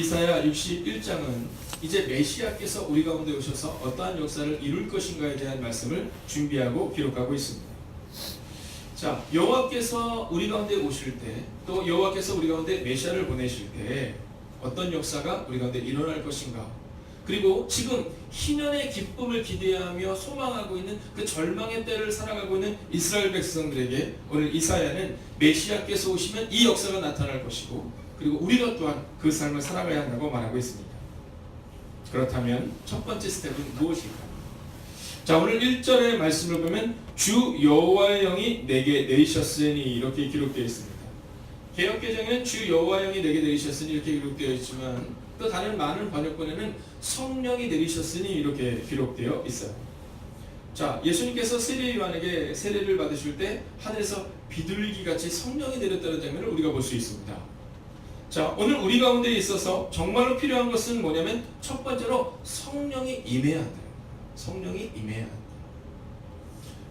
이사야 61장은 이제 메시아께서 우리 가운데 오셔서 어떠한 역사를 이룰 것인가에 대한 말씀을 준비하고 기록하고 있습니다. 자, 여호와께서 우리 가운데 오실 때, 또 여호와께서 우리 가운데 메시아를 보내실 때 어떤 역사가 우리 가운데 일어날 것인가? 그리고 지금 희년의 기쁨을 기대하며 소망하고 있는 그 절망의 때를 살아가고 있는 이스라엘 백성들에게 오늘 이사야는 메시아께서 오시면 이 역사가 나타날 것이고 그리고 우리가 또한 그 삶을 살아가야 한다고 말하고 있습니다. 그렇다면 첫 번째 스텝은 무엇일까? 자 오늘 1절의 말씀을 보면 주 여호와의 영이 내게 내리셨으니 이렇게 기록되어 있습니다. 개혁개정에는 주 여호와의 영이 내게 내리셨으니 이렇게 기록되어 있지만 또 다른 많은 번역본에는 성령이 내리셨으니 이렇게 기록되어 있어요. 자 예수님께서 세례 요한에게 세례를 받으실 때 하늘에서 비둘기 같이 성령이 내렸다는 장면을 우리가 볼 수 있습니다. 자, 오늘 우리 가운데 있어서 정말로 필요한 것은 뭐냐면 첫 번째로 성령이 임해야 돼요. 성령이 임해야 돼요.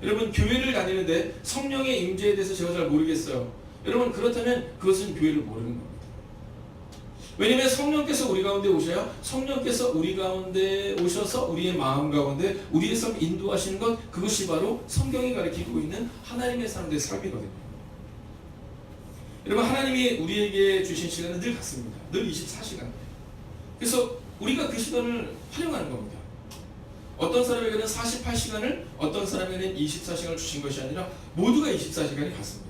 여러분 교회를 다니는데 성령의 임재에 대해서 제가 잘 모르겠어요. 여러분 그렇다면 그것은 교회를 모르는 겁니다. 왜냐하면 성령께서 우리 가운데 오셔야 성령께서 우리 가운데 오셔서 우리의 마음 가운데 우리의 삶 인도하시는 것 그것이 바로 성경이 가리키고 있는 하나님의 사람들의 삶이거든요. 여러분 하나님이 우리에게 주신 시간은 늘 같습니다. 늘 24시간. 그래서 우리가 그 시간을 활용하는 겁니다. 어떤 사람에게는 48시간을 어떤 사람에게는 24시간을 주신 것이 아니라 모두가 24시간이 같습니다.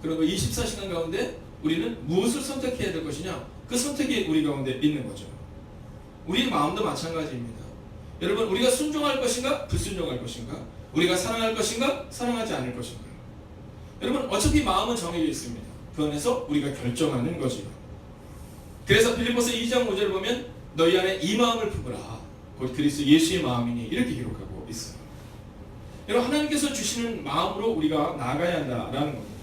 그리고 24시간 가운데 우리는 무엇을 선택해야 될 것이냐? 그 선택이 우리 가운데 있는 거죠. 우리 마음도 마찬가지입니다. 여러분 우리가 순종할 것인가 불순종할 것인가? 우리가 사랑할 것인가 사랑하지 않을 것인가? 여러분 어차피 마음은 정해져 있습니다. 그 안에서 우리가 결정하는 거지요. 그래서 빌립보서 2장 5절 보면 너희 안에 이 마음을 품으라. 곧 그리스도 예수의 마음이니 이렇게 기록하고 있어요. 여러분 하나님께서 주시는 마음으로 우리가 나아가야 한다라는 겁니다.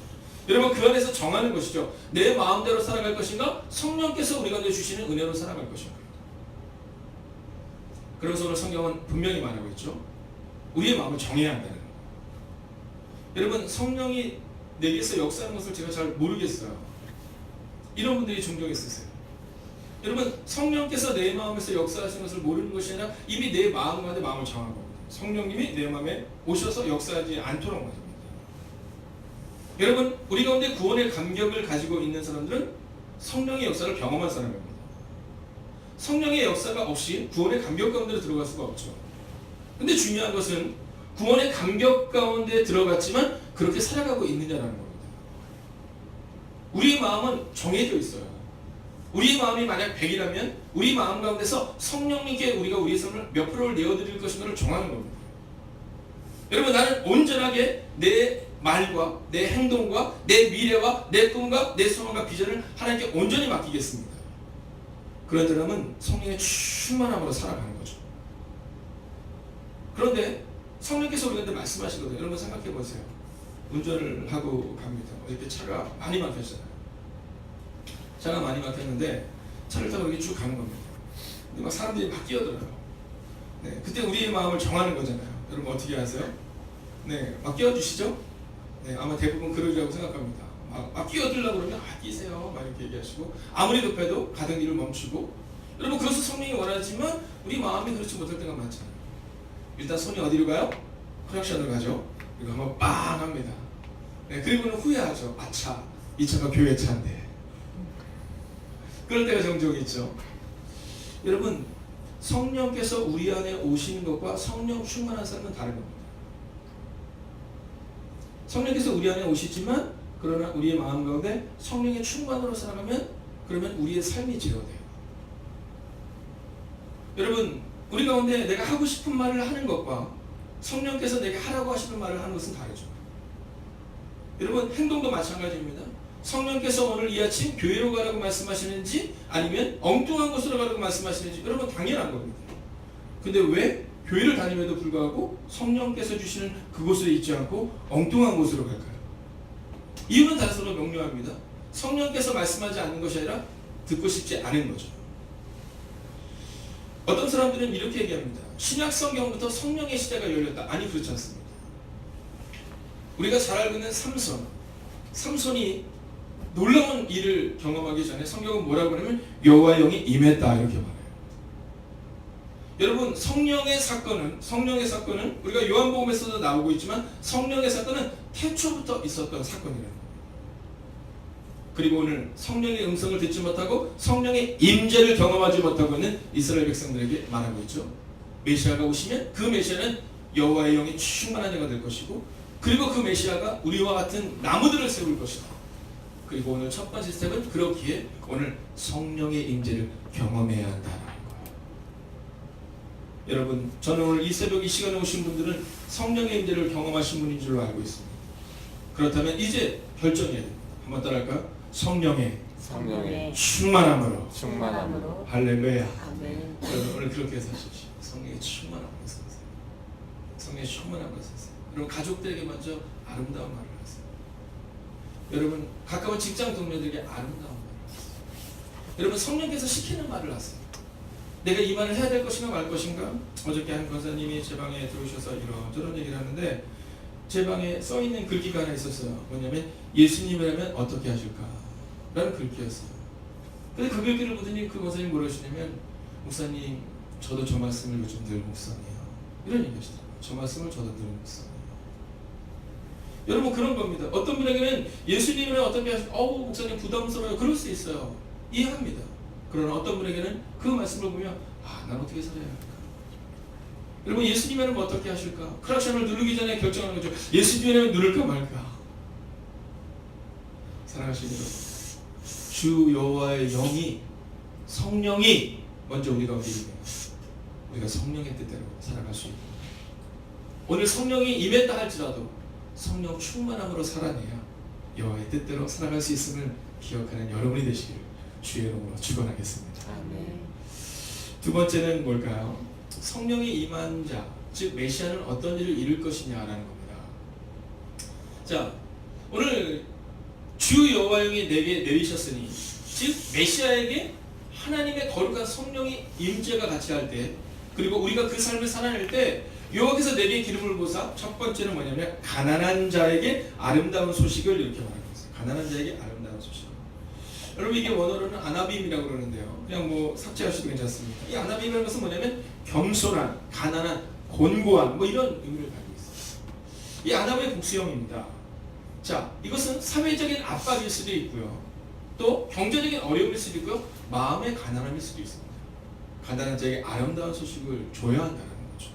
여러분 그 안에서 정하는 것이죠. 내 마음대로 살아갈 것인가? 성령께서 우리 가운데 주시는 은혜로 살아갈 것인가? 그래서 오늘 성경은 분명히 말하고 있죠. 우리의 마음을 정해야 한다는 거예요. 여러분 성령이 내게서 역사하는 것을 제가 잘 모르겠어요. 이런 분들이 종종 있으세요. 여러분 성령께서 내 마음에서 역사하시는 것을 모르는 것이 아니라 이미 내 마음 가운데 마음을 정한 겁니다. 성령님이 내 마음에 오셔서 역사하지 않도록 말입니다. 여러분 우리 가운데 구원의 감격을 가지고 있는 사람들은 성령의 역사를 경험한 사람입니다. 성령의 역사가 없이 구원의 감격 가운데 들어갈 수가 없죠. 근데 중요한 것은 구원의 감격 가운데 들어갔지만 그렇게 살아가고 있느냐라는 겁니다. 우리 마음은 정해져 있어요. 우리 마음이 만약 100이라면 우리 마음 가운데서 성령님께 우리가 우리의 삶을 몇 프로를 내어드릴 것인가를 정하는 겁니다. 여러분 나는 온전하게 내 말과 내 행동과 내 미래와 내 꿈과 내 소망과 비전을 하나님께 온전히 맡기겠습니다. 그런 사람은 성령의 충만함으로 살아가는 거죠. 그런데 성령께서 우리한테 말씀하시거든요. 여러분 생각해 보세요. 운전을 하고 갑니다. 이렇게 차가 많이 막혔잖아요. 차가 많이 막혔는데 차를 타고 이렇게 쭉 가는 겁니다. 근데 막 사람들이 막 끼어들어요. 네, 그때 우리의 마음을 정하는 거잖아요. 여러분 어떻게 하세요? 네, 막 끼워주시죠? 네, 아마 대부분 그러리라고 생각합니다. 막, 막 끼어들려고 그러면 아 끼세요. 막 이렇게 얘기하시고 아무리 급해도 가던 일을 멈추고 여러분 그것을 성령이 원하지만 우리 마음이 그렇지 못할 때가 많잖아요. 일단 손이 어디로 가요? 커넥션으로 가죠. 이거 한번 빵 합니다. 네, 그리고는 후회하죠. 아차, 이 차가 교회 차인데. 그럴 때가 종종 있죠. 여러분, 성령께서 우리 안에 오시는 것과 성령 충만한 사람은 다른 겁니다. 성령께서 우리 안에 오시지만 그러나 우리의 마음 가운데 성령의 충만으로 살아가면 그러면 우리의 삶이 제어돼요. 여러분, 우리 가운데 내가 하고 싶은 말을 하는 것과 성령께서 내게 하라고 하시는 말을 하는 것은 다르죠. 여러분 행동도 마찬가지입니다. 성령께서 오늘 이 아침 교회로 가라고 말씀하시는지 아니면 엉뚱한 곳으로 가라고 말씀하시는지 여러분 당연한 겁니다. 근데 왜 교회를 다님에도 불구하고 성령께서 주시는 그곳에 있지 않고 엉뚱한 곳으로 갈까요? 이유는 단서로 명료합니다. 성령께서 말씀하지 않는 것이 아니라 듣고 싶지 않은 거죠. 어떤 사람들은 이렇게 얘기합니다. 신약 성경부터 성령의 시대가 열렸다. 아니 그렇지 않습니다. 우리가 잘 알고 있는 삼손. 삼손이 놀라운 일을 경험하기 전에 성경은 뭐라고 하냐면 여호와의 영이 임했다 이렇게 말해요. 여러분 성령의 사건은 성령의 사건은 우리가 요한복음에서도 나오고 있지만 성령의 사건은 태초부터 있었던 사건이라는 거예요. 그리고 오늘 성령의 음성을 듣지 못하고 성령의 임재를 경험하지 못하고 있는 이스라엘 백성들에게 말하고 있죠. 메시아가 오시면 그 메시아는 여호와의 영이 충만한 자가 될 것이고 그리고 그 메시아가 우리와 같은 나무들을 세울 것이다. 그리고 오늘 첫 번째 스텝은 그렇기에 오늘 성령의 임재를 경험해야 한다는 거예요. 여러분, 저는 오늘 이 새벽 이 시간에 오신 분들은 성령의 임재를 경험하신 분인 줄로 알고 있습니다. 그렇다면 이제 결정해야 됩니다. 한번 따라할까요? 성령의 성령의 충만함으로 충만함으로 할렐루야. 여러분 오늘 그렇게 사십시오. 성령의 충만함으로 사세요. 성령의 충만함으로 사세요. 여러분 가족들에게 먼저 아름다운 말을 하세요. 여러분 가까운 직장 동료들에게 아름다운 말을 하세요. 여러분 성령께서 시키는 말을 하세요. 내가 이 말을 해야 될 것인가 말 것인가? 어저께 한 권사님이 제 방에 들어오셔서 이런저런 얘기를 하는데 제 방에 써 있는 글귀가 하나 있었어요. 뭐냐면 예수님이라면 어떻게 하실까? 라는 글귀였어요. 근데 그 글귀를 보더니 그 권사님 뭐라 하시냐면 목사님 저도 저 말씀을 요즘 늘 묵상해요. 이런 얘기 하시더라고요. 저 말씀을 저도 늘 묵상해요. 여러분 그런 겁니다. 어떤 분에게는 예수님을 어떻게 하시 어우 목사님 부담스러워요. 그럴 수 있어요. 이해합니다. 그러나 어떤 분에게는 그 말씀을 보면 아, 난 어떻게 살아야 할까? 여러분 예수님이라면 어떻게 하실까? 크락션을 누르기 전에 결정하는 거죠. 예수님이라면 누를까 말까? 사랑하시는 주 여호와의 영이 성령이 먼저 우리 가운데 임해요. 우리가 성령의 뜻대로 살아갈 수 있고 오늘 성령이 임했다 할지라도 성령 충만함으로 살아내야 여호와의 뜻대로 살아갈 수 있음을 기억하는 여러분이 되시기를 주의 이름으로 축원하겠습니다. 두 번째는 뭘까요? 성령이 임한 자, 즉 메시아는 어떤 일을 이룰 것이냐라는 겁니다. 자, 오늘 주 여호와 영이 내게 내리셨으니, 즉 메시아에게 하나님의 거룩한 성령이 임재가 같이 할 때, 그리고 우리가 그 삶을 살아낼 때 여호와께서 내게 기름을 부사 첫 번째는 뭐냐면 가난한 자에게 아름다운 소식을 이렇게 말하고 있어요. 가난한 자에게 아름다운 소식. 여러분 이게 원어로는 아나빔이라고 그러는데요. 그냥 뭐 삭제하셔도 괜찮습니다. 이 아나빔이라는 것은 뭐냐면 겸손한, 가난한, 곤고한 뭐 이런 의미를 가지고 있어요. 이 아나빔의 복수형입니다. 자, 이것은 사회적인 압박일 수도 있고요. 또 경제적인 어려움일 수도 있고요. 마음의 가난함일 수도 있습니다. 가난한 자에게 아름다운 소식을 줘야 한다는 거죠.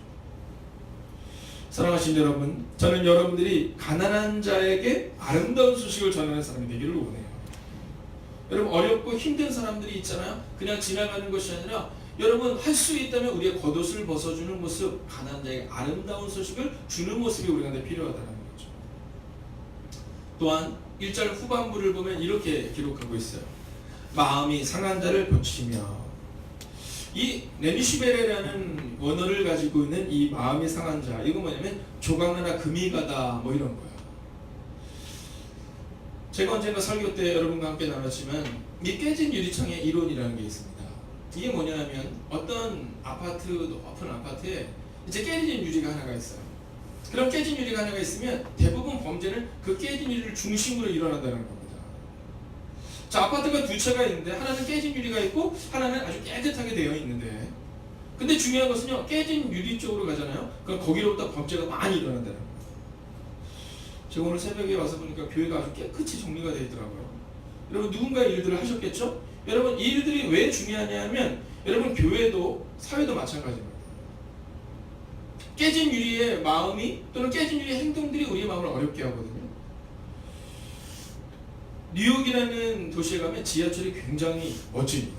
사랑하신 여러분, 저는 여러분들이 가난한 자에게 아름다운 소식을 전하는 사람이 되기를 원해요. 여러분 어렵고 힘든 사람들이 있잖아요. 그냥 지나가는 것이 아니라 여러분 할 수 있다면 우리의 겉옷을 벗어주는 모습, 가난한 자에게 아름다운 소식을 주는 모습이 우리한테 필요하다는 거죠. 또한 1절 후반부를 보면 이렇게 기록하고 있어요. 마음이 상한 자를 고치며 이 네미시베레라는 원어를 가지고 있는 이 마음이 상한 자 이거 뭐냐면 조각나나 금이 가다 뭐 이런 거예요. 제가 언젠가 설교 때 여러분과 함께 나눴지만 이 깨진 유리창의 이론이라는 게 있습니다. 이게 뭐냐면 어떤 아파트 높은 아파트에 이제 깨진 유리가 하나가 있어요. 그럼 깨진 유리가 하나가 있으면 대부분 범죄는 그 깨진 유리를 중심으로 일어난다는 겁니다. 자 아파트가 두 채가 있는데 하나는 깨진 유리가 있고 하나는 아주 깨끗하게 되어 있는데 근데 중요한 것은요 깨진 유리 쪽으로 가잖아요. 그럼 거기로부터 범죄가 많이 일어난다는 거예요. 제가 오늘 새벽에 와서 보니까 교회가 아주 깨끗이 정리가 되어 있더라고요. 여러분 누군가의 일들을 하셨겠죠? 여러분 이 일들이 왜 중요하냐면 여러분 교회도 사회도 마찬가지입니다. 깨진 유리의 마음이 또는 깨진 유리의 행동들이 우리의 마음을 어렵게 하거든요. 뉴욕이라는 도시에 가면 지하철이 굉장히 멋집니다.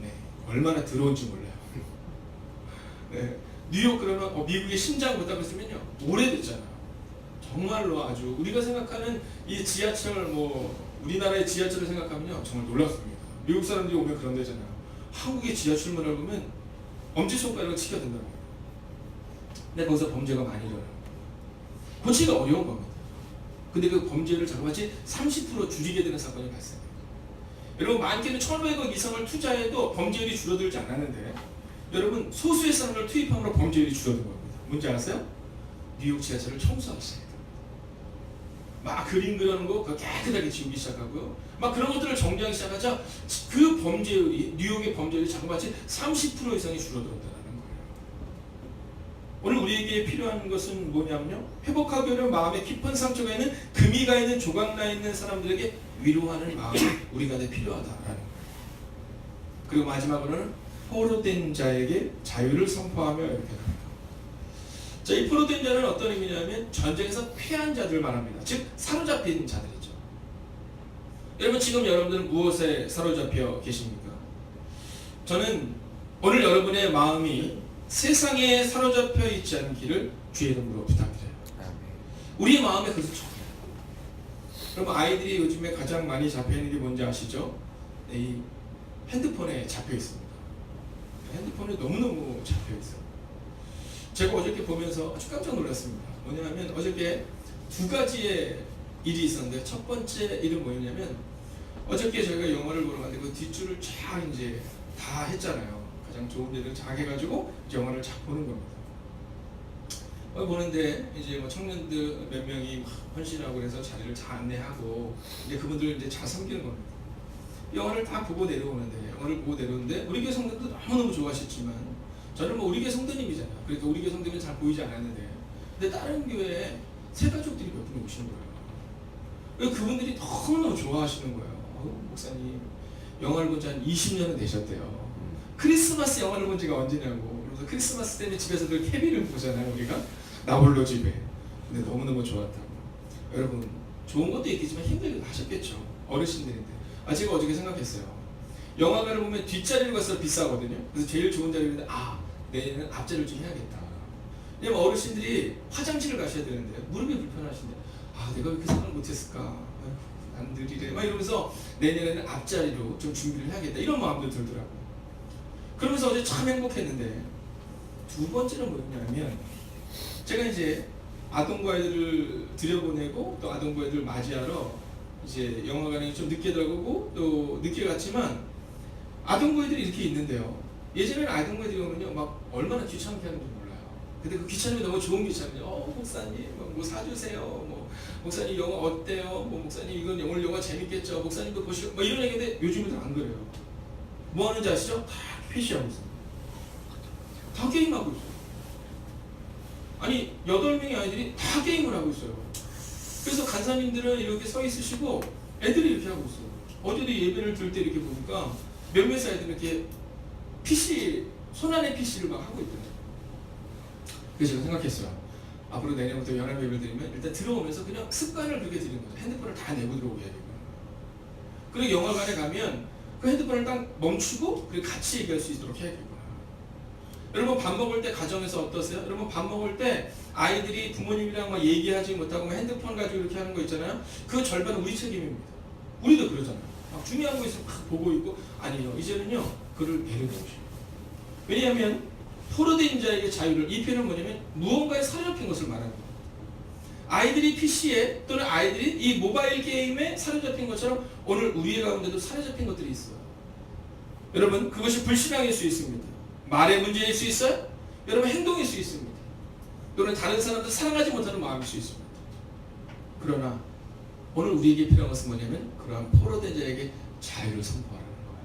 네, 얼마나 더러운지 몰라요. 네, 뉴욕 그러면 어, 미국의 심장부터 그랬으면요 오래됐잖아요. 정말로 아주 우리가 생각하는 이 지하철 뭐 우리나라의 지하철을 생각하면요 정말 놀랍습니다. 미국 사람들이 오면 그런 데잖아요. 한국의 지하철문을 보면 엄지손가락을 치켜야 된다고. 근데 거기서 범죄가 많이 일어나요. 고치기가 어려운 겁니다. 근데 그 범죄를 자그마치 30% 줄이게 되는 사건이 발생해요. 여러분 많게는 1,500억 이상을 투자해도 범죄율이 줄어들지 않았는데 여러분 소수의 사람을 투입함으로 범죄율이 줄어든 겁니다. 문제 아세요? 뉴욕 지하철을 돼요. 막 그림 그리는 거 깨끗하게 지우기 시작하고요. 막 그런 것들을 정리하기 시작하자 그 범죄율이 뉴욕의 범죄율이 자그마치 30% 이상이 줄어들었다는 거예요. 오늘 우리에게 필요한 것은 뭐냐면요. 회복하기 어려운 마음에 깊은 상처가 있는 금이 가 있는 조각 나 있는 사람들에게 위로하는 마음이 우리가 내 필요하다라는. 그리고 마지막으로는 포로된 자에게 자유를 선포하며 이렇게 합니다. 자, 이 포로된 자는 어떤 의미냐면 전쟁에서 패한 자들 말합니다. 즉 사로잡힌 자들이죠. 여러분 지금 여러분들은 무엇에 사로잡혀 계십니까? 저는 오늘 여러분의 마음이 세상에 사로잡혀 있지 않기를 주의 이름으로 부탁드려요. 우리의 마음에 그것을 적어요. 여러분 아이들이 요즘에 가장 많이 잡혀 있는 게 뭔지 아시죠? 네, 이 핸드폰에 잡혀 있습니다. 핸드폰에 너무너무 잡혀 있어요. 제가 어저께 보면서 아주 깜짝 놀랐습니다. 뭐냐면 어저께 두 가지의 일이 있었는데 첫 번째 일은 뭐였냐면 어저께 저희가 영화를 보러 갔는데 그 뒷줄을 쫙 이제 다 했잖아요. 가장 좋은 데를 쫙 해가지고 이제 영화를 쫙 보는 겁니다. 어, 보는데 이제 뭐 청년들 몇 명이 막 헌신하고 그래서 자리를 잘 안내하고 이제 그분들 이제 잘 섬기는 겁니다. 영화를 다 보고 내려오는데 영화를 보고 내려오는데 우리 교회 성도도 너무너무 좋아하셨지만 저는 뭐 우리 교회 성도님이잖아요. 그러니까 우리 교회 성도님은 잘 보이지 않았는데 근데 다른 교회에 새 가족들이 몇 분이 오시는 거예요. 그분들이 너무너무 좋아하시는 거예요. 어, 목사님 영화를 본 지 한 20년은 되셨대요. 크리스마스 영화를 본 지가 언제냐고. 그래서 크리스마스 때문에 집에서 늘 케비를 보잖아요, 우리가. 나홀로 집에. 근데 너무너무 좋았다고. 여러분, 좋은 것도 있겠지만 힘들게 하셨겠죠. 어르신들인데. 아, 제가 어저께 생각했어요. 영화관을 보면 뒷자리를 가서 비싸거든요. 그래서 제일 좋은 자리인데, 아, 내년에는 앞자리를 좀 해야겠다. 왜냐면 어르신들이 화장실을 가셔야 되는데, 무릎이 불편하신데, 아, 내가 왜 이렇게 생각을 못했을까? 아이고, 안 들이래. 막 이러면서 내년에는 앞자리로 좀 준비를 해야겠다. 이런 마음도 들더라고요. 그러면서 어제 참 행복했는데 두 번째는 뭐였냐면 제가 이제 아동부 아이들을 들여보내고 또 아동부 아이들 맞이하러 이제 영화관에 좀 늦게 들어가고 또 늦게 갔지만 아동부 아이들이 이렇게 있는데요. 예전에는 아동부 아이들이 오면요 막 얼마나 귀찮게 하는지 몰라요. 근데 그 귀찮음이 너무 좋은 귀찮음이에요. 어 목사님 뭐, 뭐 사주세요. 뭐 목사님 영화 어때요? 뭐 목사님 이건 오늘 영화 재밌겠죠. 목사님도 보시고 뭐 이런 얘기인데 요즘은 안 그래요. 뭐 하는지 아시죠? 다 피시하고 있어요. 다 게임하고 있어요. 아니 여덟 명의 아이들이 다 게임을 하고 있어요. 그래서 간사님들은 이렇게 서 있으시고 애들이 이렇게 하고 있어요. 어제도 예배를 들 때 이렇게 보니까 몇몇 아이들은 이렇게 PC 손안에 PC를 막 하고 있더라고요. 그래서 제가 생각했어요. 앞으로 내년부터 연합 예배를 드리면 일단 들어오면서 그냥 습관을 그렇게 드리는 거죠. 핸드폰을 다 내고 들어오게 해야 되고. 그리고 영화관에 가면 그 핸드폰을 딱 멈추고 그리고 같이 얘기할 수 있도록 해야 되구나. 여러분 밥 먹을 때 가정에서 어떠세요? 여러분 밥 먹을 때 아이들이 부모님이랑 막 얘기하지 못하고 막 핸드폰 가지고 이렇게 하는 거 있잖아요. 그 절반은 우리 책임입니다. 우리도 그러잖아요. 막 중요한 거 있으면 막 보고 있고 아니요 이제는요 그를 배려해 주시오. 왜냐하면 포로된 자에게 자유를 이 표현은 뭐냐면 무언가에 사로잡힌 것을 거예요. 아이들이 PC에 또는 아이들이 이 모바일 게임에 사로잡힌 것처럼 오늘 우리 가운데도 사로잡힌 것들이 있어요. 여러분 그것이 불신앙일 수 있습니다. 말의 문제일 수 있어요. 여러분 행동일 수 있습니다. 또는 다른 사람들 사랑하지 못하는 마음일 수 있습니다. 그러나 오늘 우리에게 필요한 것은 뭐냐면 그러한 포로된 자에게 자유를 선포하라는 거예요.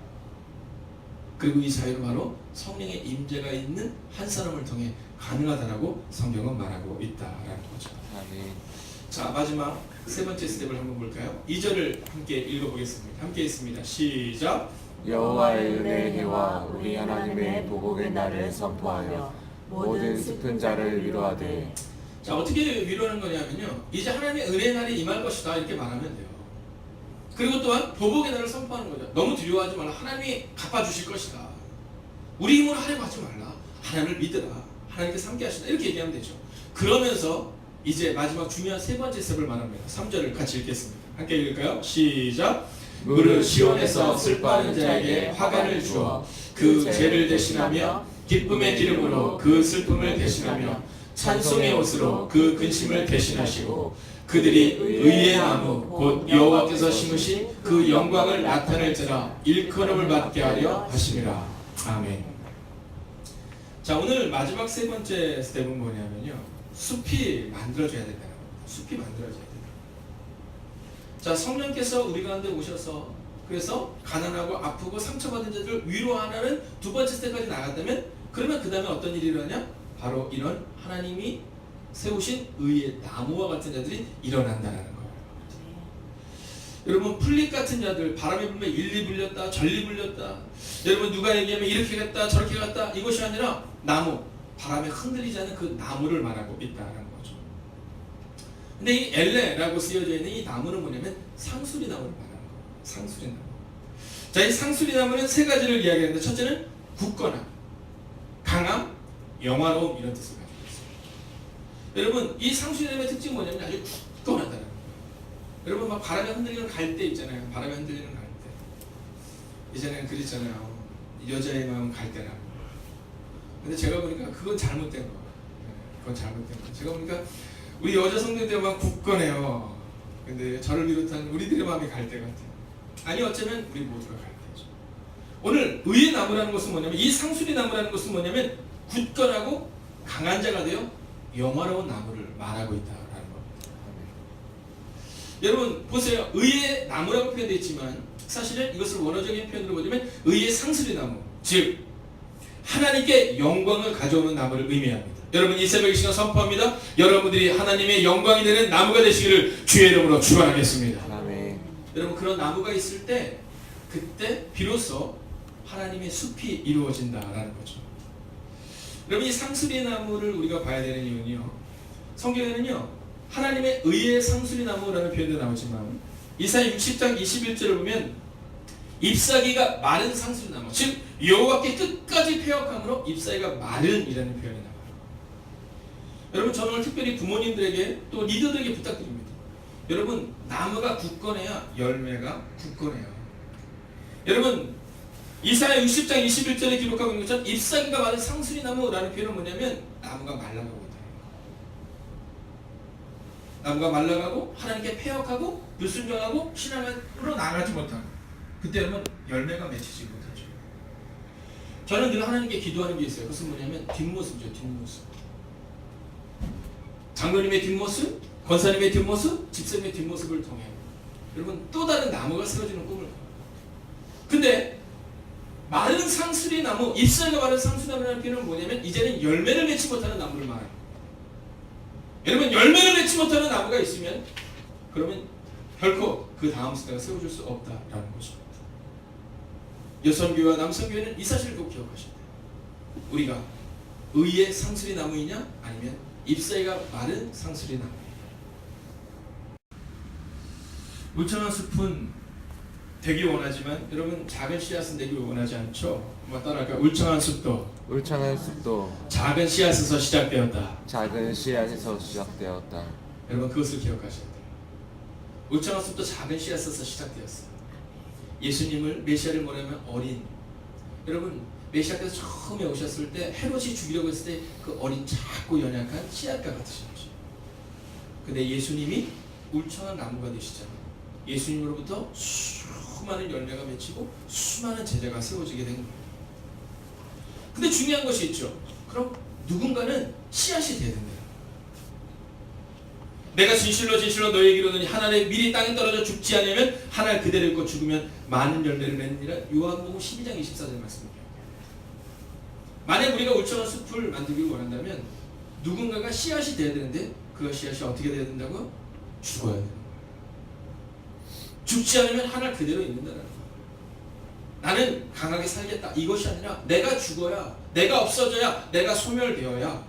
그리고 이 자유는 바로 성령의 임재가 있는 한 사람을 통해 가능하다라고 성경은 말하고 있다라는 거죠. 아멘. 자 마지막 세 번째 스텝을 한번 볼까요? 2절을 함께 읽어보겠습니다. 함께 있습니다. 시작. 여호와의 은혜의 해와 우리 하나님의 보복의 날을 선포하여 모든 슬픈 자를 위로하되 자 어떻게 위로하는 거냐면요. 이제 하나님의 은혜 날이 임할 것이다 이렇게 말하면 돼요. 그리고 또한 보복의 날을 선포하는 거죠. 너무 두려워하지 말라. 하나님이 갚아주실 것이다. 우리 힘으로 하려고 하지 말라. 하나님을 믿으라. 하나님께 함께 하시다. 이렇게 얘기하면 되죠. 그러면서 이제 마지막 중요한 세 번째 스텝을 말합니다. 3절을 같이 읽겠습니다. 함께 읽을까요? 시작. 무릇 시온에서 슬퍼하는 자에게 화관을 주어 그 죄를 대신하며 기쁨의 기름으로 그 슬픔을 대신하며 찬송의 옷으로 그 근심을 대신하시고 그들이 의의 나무 곧 여호와께서 심으신 그 영광을 나타낼 때라 일컬음을 받게 하려 하심이라 아멘. 자 오늘 마지막 세 번째 스텝은 뭐냐면요 숲이 만들어져야 된다는 겁니다. 숲이 만들어져야 돼요. 자, 성령께서 우리 가운데 오셔서 그래서 가난하고 아프고 상처받은 자들을 위로하는 두 번째 스텝까지 나갔다면 그러면 그 다음에 어떤 일이 일어나냐? 바로 이런 하나님이 세우신 의의 나무와 같은 자들이 일어난다는. 여러분 풀잎 같은 자들 바람에 불면 일리 불렸다 전리 불렸다. 여러분 누가 얘기하면 이렇게 갔다 저렇게 갔다 이것이 아니라 나무. 바람에 흔들리지 않는 그 나무를 말하고 있다는 거죠. 근데 이 엘레라고 쓰여져 있는 이 나무는 뭐냐면 상수리 나무를 말하는 거예요. 상수리 나무. 자이 상수리 나무는 세 가지를 이야기하는데 첫째는 굳거나 강함 영화로움 이런 뜻을 가지고 있어요 여러분 이 상수리 나무의 특징이 뭐냐면 아주 굳건하다는 거예요 여러분 막 바람에 흔들리는 갈대 있잖아요. 바람에 흔들리는 갈대. 이전에는 그랬잖아요. 여자의 마음 갈대라고. 근데 제가 보니까 그건 잘못된 거. 네, 그건 잘못된 거. 제가 보니까 우리 여자 성도들의 마음 굳건해요. 근데 저를 비롯한 우리들의 마음이 갈대 같아요. 아니 어쩌면 우리 모두가 갈대죠. 오늘 의의 나무라는 것은 뭐냐면 이 상수리 나무라는 것은 뭐냐면 굳건하고 강한 자가 되어 영화로운 나무를 말하고 겁니다. 여러분 보세요. 의의 나무라고 표현되어 있지만 사실은 이것을 원어적인 표현으로 보자면 의의 상수리 나무 즉 하나님께 영광을 가져오는 나무를 의미합니다. 여러분 이 새벽 이 시간 선포합니다. 여러분들이 하나님의 영광이 되는 나무가 되시기를 주의 이름으로 축원하겠습니다. 아멘. 여러분 그런 나무가 있을 때 그때 비로소 하나님의 숲이 이루어진다라는 거죠. 여러분 이 상수리 나무를 우리가 봐야 되는 이유는요. 성경에는요. 하나님의 의의 상수리 나무라는 표현도 나오지만 이사야 60장 21절을 보면 잎사귀가 마른 상수리 나무 즉 여호와께 끝까지 폐역함으로 잎사귀가 마른이라는 표현이 나와요. 여러분 저는 오늘 특별히 부모님들에게 또 리더들에게 부탁드립니다. 여러분 나무가 굳건해야 열매가 굳건해요. 여러분 이사야 60장 21절에 기록하고 있는 것처럼 잎사귀가 마른 상수리 나무라는 표현은 뭐냐면 나무가 말라가고. 나무가 말라가고 하나님께 폐역하고 불순종하고 신앙으로 나가지 못하고 그때 여러분 열매가 맺히지 못하죠. 저는 늘 하나님께 기도하는 게 있어요. 그것은 뭐냐면 뒷모습이죠. 뒷모습. 장로님의 뒷모습, 권사님의 뒷모습, 집사님의 뒷모습을 통해 여러분 또 다른 나무가 쓰러지는 꿈을. 근데 마른 상수리 나무, 잎사귀가 마른 상수리 나무라는 표현은 뭐냐면 이제는 열매를 맺지 못하는 나무를 말해요. 여러분 열매를 맺지 못하는 나무가 있으면 그러면 결코 그 다음 세대가 세워줄 수 없다라는 것입니다. 여성교회와 남성교회는 이 사실을 꼭 기억하셔야 돼요. 우리가 의의 상수리 나무이냐 아니면 잎사귀가 마른 상수리 나무. 울창한 숲은 되기 원하지만 여러분 작은 씨앗은 되기 원하지 않죠. 뭐 따라할까? 울창한 숲도 울창한 숲도 작은 씨앗에서 시작되었다. 작은 씨앗에서 시작되었다. 여러분 그것을 기억하셔야 돼요. 울창한 숲도 작은 씨앗에서 시작되었어요. 예수님을 메시아를 뭐냐면 어린. 여러분 메시아께서 처음에 오셨을 때 헤롯이 죽이려고 했을 때 그 어린 작고 연약한 씨앗과 같으셨죠. 근데 예수님이 울창한 나무가 되시잖아요. 예수님으로부터 수 많은 열매가 맺히고 수많은 제자가 세워지게 된 거예요. 근데 중요한 것이 있죠. 그럼 누군가는 씨앗이 돼야 된다. 내가 진실로 진실로 너에게 이르노니 하나님 미리 땅에 떨어져 죽지 않으면 하나를 그대로 있고 죽으면 많은 열매를 맺느니라 요한복음 12장 24절 말씀입니다. 만약 우리가 울창한 숲을 만들기 원한다면 누군가가 씨앗이 돼야 되는데 그 씨앗이 어떻게 돼야 된다고? 죽어야 거예요. 죽지 않으면 하나 그대로 있는다는 거예요. 나는 강하게 살겠다. 이것이 아니라 내가 죽어야, 내가 없어져야, 내가 소멸되어야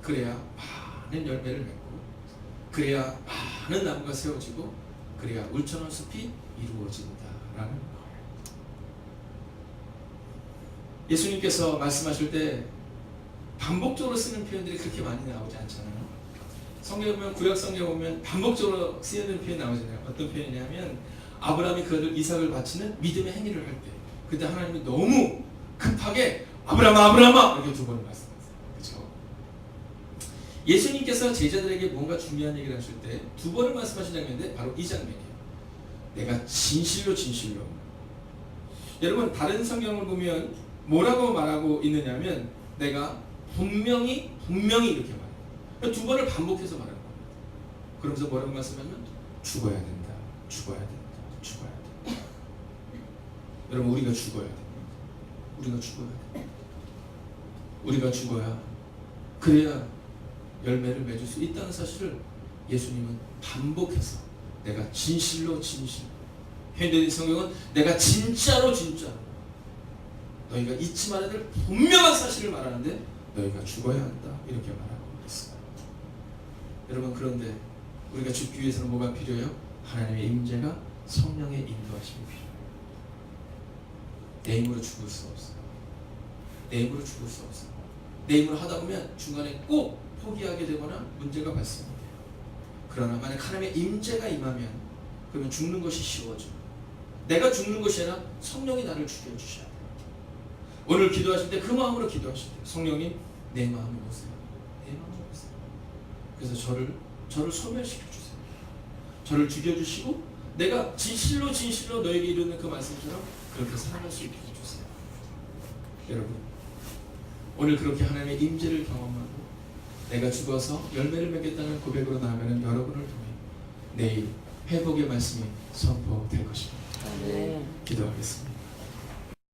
그래야 많은 열매를 맺고 그래야 많은 나무가 세워지고 그래야 울창한 숲이 이루어진다라는. 예수님께서 말씀하실 때 반복적으로 쓰는 표현들이 그렇게 많이 나오지 않잖아요. 성경에 보면 구약 성경에 보면 반복적으로 쓰이는 표현 나오잖아요. 어떤 표현이냐면 아브라함이 그 아들 이삭을 바치는 믿음의 행위를 할 때, 그때 하나님이 너무 급하게 아브라함아 아브라함아 이렇게 두 번을 말씀하세요. 그렇죠? 예수님께서 제자들에게 뭔가 중요한 얘기를 하실 때 두 번을 말씀하신 장면인데 바로 이 장면이에요. 내가 진실로 진실로 여러분 다른 성경을 보면 뭐라고 말하고 있느냐면 내가 분명히 분명히 이렇게 말해요. 두 번을 반복해서 말하는 겁니다. 그러면서 뭐라고 말씀하면 죽어야 된다. 죽어야 됩니다. 죽어야 돼. 여러분 우리가 죽어야 돼. 우리가 죽어야 돼. 우리가 죽어야 그래야 열매를 맺을 수 있다는 사실을 예수님은 반복해서 내가 진실로 진실 현대인 성경은 내가 진짜로 진짜 너희가 잊지 말아야 될 분명한 사실을 말하는데 너희가 죽어야 한다 이렇게 말하고 있습니다. 여러분 그런데 우리가 죽기 위해서는 뭐가 필요해요? 하나님의 임재가 성령의 인도하심이 필요해요. 내 힘으로 죽을 수 없어요. 내 힘으로 죽을 수 없어요. 내 힘으로 하다 보면 중간에 꼭 포기하게 되거나 문제가 발생해요. 그러나 만약 하나님의 임재가 임하면 그러면 죽는 것이 쉬워져. 내가 죽는 것이 아니라 성령이 나를 죽여 주셔야 돼요. 오늘 기도하실 때 그 마음으로 기도하실 때 성령님 내 마음을 보세요. 그래서 저를 저를 소멸시켜 주세요. 저를 죽여 주시고 내가 진실로 진실로 너에게 이르는 그 말씀처럼 그렇게 살아갈 수 있게 해 주세요. 여러분 오늘 그렇게 하나님의 임재를 경험하고 내가 죽어서 열매를 맺겠다는 고백으로 나아가는 여러분을 통해 내일 회복의 말씀이 선포될 것입니다. 네. 기도하겠습니다.